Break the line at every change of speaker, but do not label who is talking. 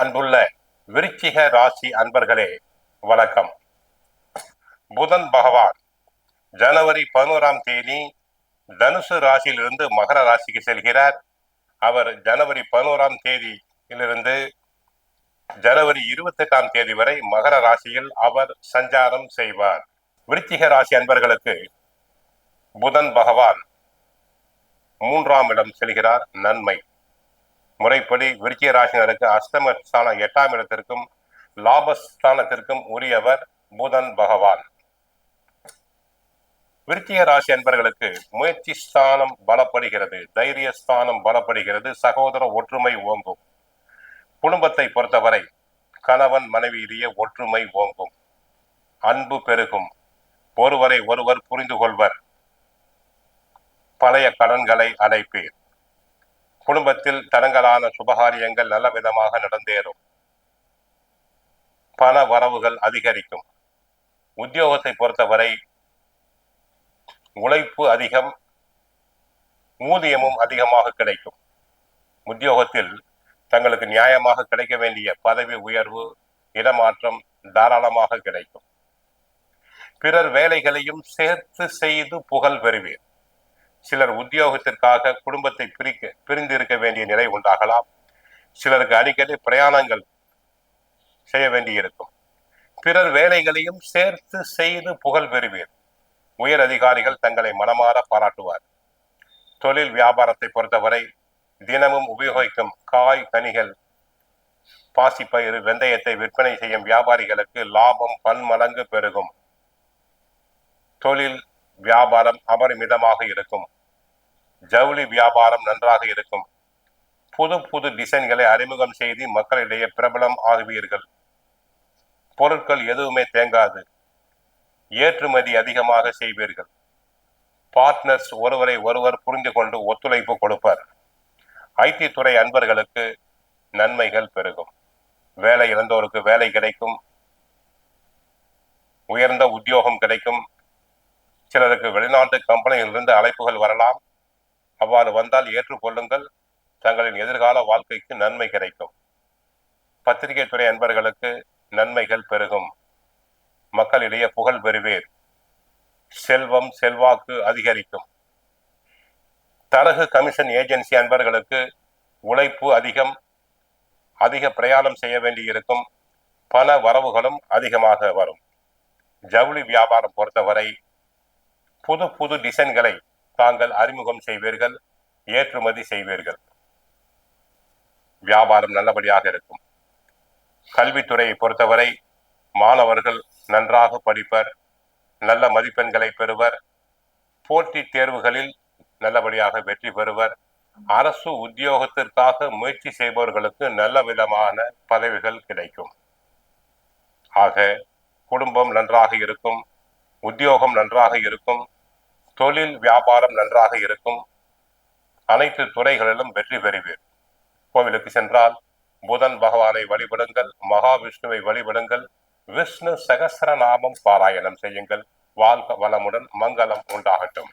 அன்புள்ள விருச்சிக ராசி அன்பர்களே வணக்கம். புதன் பகவான் ஜனவரி பதினோராம் தேதி தனுசு ராசியிலிருந்து மகர ராசிக்கு செல்கிறார். அவர் ஜனவரி பதினோராம் தேதியிலிருந்து ஜனவரி இருபத்தி எட்டாம் தேதி வரை மகர ராசியில் அவர் சஞ்சாரம் செய்வார். விருச்சிக ராசி அன்பர்களுக்கு புதன் பகவான் மூன்றாம் இடம் செல்கிறார். நன்மை. முறைப்படி விருச்சிக ராசினருக்கு அஷ்டம ஸ்தானம் எட்டாம் இடத்திற்கும் லாபஸ்தானத்திற்கும் உரியவர் புதன் பகவான். விருச்சிக ராசி அன்பர்களுக்கு முயற்சி ஸ்தானம் பலப்படுகிறது தைரிய ஸ்தானம் பலப்படுகிறது சகோதர ஒற்றுமை ஓங்கும். குடும்பத்தை பொறுத்தவரை கணவன் மனைவியிலேயே ஒற்றுமை ஓங்கும். அன்பு பெருகும். ஒருவரை ஒருவர் புரிந்து கொள்வர் பழைய கடன்களை அடைப்பீர். குடும்பத்தில் தடங்கலான சுபகாரியங்கள் நல்ல விதமாக நடந்தேறும். பண வரவுகள் அதிகரிக்கும். உத்தியோகத்தை பொறுத்தவரை உழைப்பு அதிகம் ஊதியமும் அதிகமாக கிடைக்கும். உத்தியோகத்தில் தங்களுக்கு நியாயமாக கிடைக்க வேண்டிய பதவி உயர்வு இடமாற்றம் தாராளமாக கிடைக்கும். பிறர் வேலைகளையும் சேர்த்து செய்து புகழ் பெறுவீர். சிலர் உத்தியோகத்திற்காக குடும்பத்தை பிரிக்க பிரிந்திருக்க வேண்டிய நிலை உண்டாகலாம். சிலருக்கு அடிக்கடி பிரயாணங்கள் செய்ய வேண்டியிருக்கும். பிறர் வேலைகளையும் சேர்த்து செய்து புகழ் பெறுவீர். உயர் அதிகாரிகள் தங்களை மனமாற பாராட்டுவார். தொழில் வியாபாரத்தை பொறுத்தவரை தினமும் உபயோகிக்கும் காய் கனிகள் பாசிப்பயிறு வெந்தயத்தை விற்பனை செய்யும் வியாபாரிகளுக்கு லாபம் பன்மடங்கு பெருகும். தொழில் வியாபாரம் அபரிமிதமாக இருக்கும். ஜவுளி வியாபாரம் நன்றாக இருக்கும். புது புது டிசைன்களை அறிமுகம் செய்து மக்களிடையே பிரபலம் ஆகுவீர்கள். பொருட்கள் எதுவுமே தேங்காது. ஏற்றுமதி அதிகமாக செய்வீர்கள். பார்ட்னர்ஸ் ஒருவரை ஒருவர் புரிந்து கொண்டு ஒத்துழைப்பு கொடுப்பர். ஐடி துறை அன்பர்களுக்கு நன்மைகள் பெருகும். வேலை இழந்தோருக்கு வேலை கிடைக்கும். உயர்ந்த உத்தியோகம் கிடைக்கும். சிலருக்கு வெளிநாட்டு கம்பெனிகளிலிருந்து அழைப்புகள் வரலாம். அவ்வாறு வந்தால் ஏற்றுக்கொள்ளுங்கள். தங்களின் எதிர்கால வாழ்க்கைக்கு நன்மை கிடைக்கும். பத்திரிகை துறை அன்பர்களுக்கு நன்மைகள் பெருகும். மக்களிடையே புகழ் பெறுவீர். செல்வம் செல்வாக்கு அதிகரிக்கும். தரகு கமிஷன் ஏஜென்சி அன்பர்களுக்கு உழைப்பு அதிகம். அதிக பிரயாணம் செய்ய வேண்டியிருக்கும். பண வரவுகளும் அதிகமாக வரும். ஜவுளி வியாபாரம் பொறுத்தவரை புது புது டிசைன்களை தாங்கள் அறிமுகம் செய்வீர்கள் ஏற்றுமதி செய்வீர்கள். வியாபாரம் நல்லபடியாக இருக்கும். கல்வித்துறையை பொறுத்தவரை மாணவர்கள் நன்றாக படிப்பர் நல்ல மதிப்பெண்களை பெறுவர் போட்டித் தேர்வுகளில் நல்லபடியாக வெற்றி பெறுவர். அரசு உத்தியோகத்திற்காக முயற்சி செய்பவர்களுக்கு நல்ல விதமான பதவிகள் கிடைக்கும். ஆக குடும்பம் நன்றாக இருக்கும். உத்தியோகம் நன்றாக இருக்கும் தொழில் வியாபாரம் நன்றாக இருக்கும் அனைத்து துறைகளிலும் வெற்றி பெறுவீர். கோவிலுக்கு சென்றால் புதன் பகவானை வழிபடுங்கள் மகாவிஷ்ணுவை வழிபடுங்கள் விஷ்ணு சகசிரநாமம் பாராயணம் செய்யுங்கள். வாழ்க வளமுடன் மங்களம் உண்டாகட்டும்.